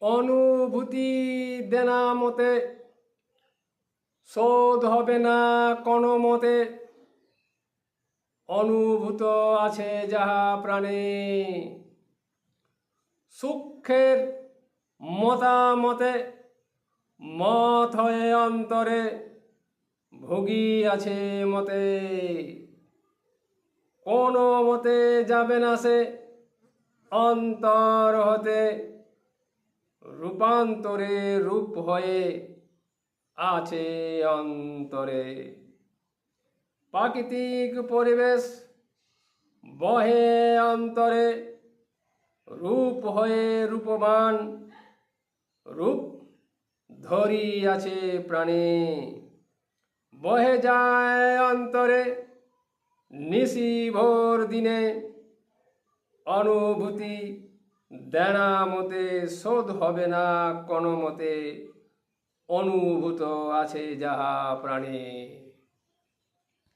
অনুভূতি দেনা মতে, শোধ হবে না কোনো মতে। অনুভূত আছে যাহা প্রাণে। সূক্ষ্মের মতামতে, মত হয়ে অন্তরে ভোগী আছে মতে। কোনো মতে যাবে না সে অন্তর হতে। রূপান্তরে রূপ হয়ে আছে অন্তরে। প্রাকৃতিক পরিবেশ বহে অন্তরে, রূপ হয়ে রূপবান, রূপ ধরি আছে প্রাণে। বহে যায় অন্তরে, নিশি ভোর দিনে, অনুভূতি দেনা মতে শোধ হবে না কোনো মতে অনুভূত আছে যাহা প্রাণে।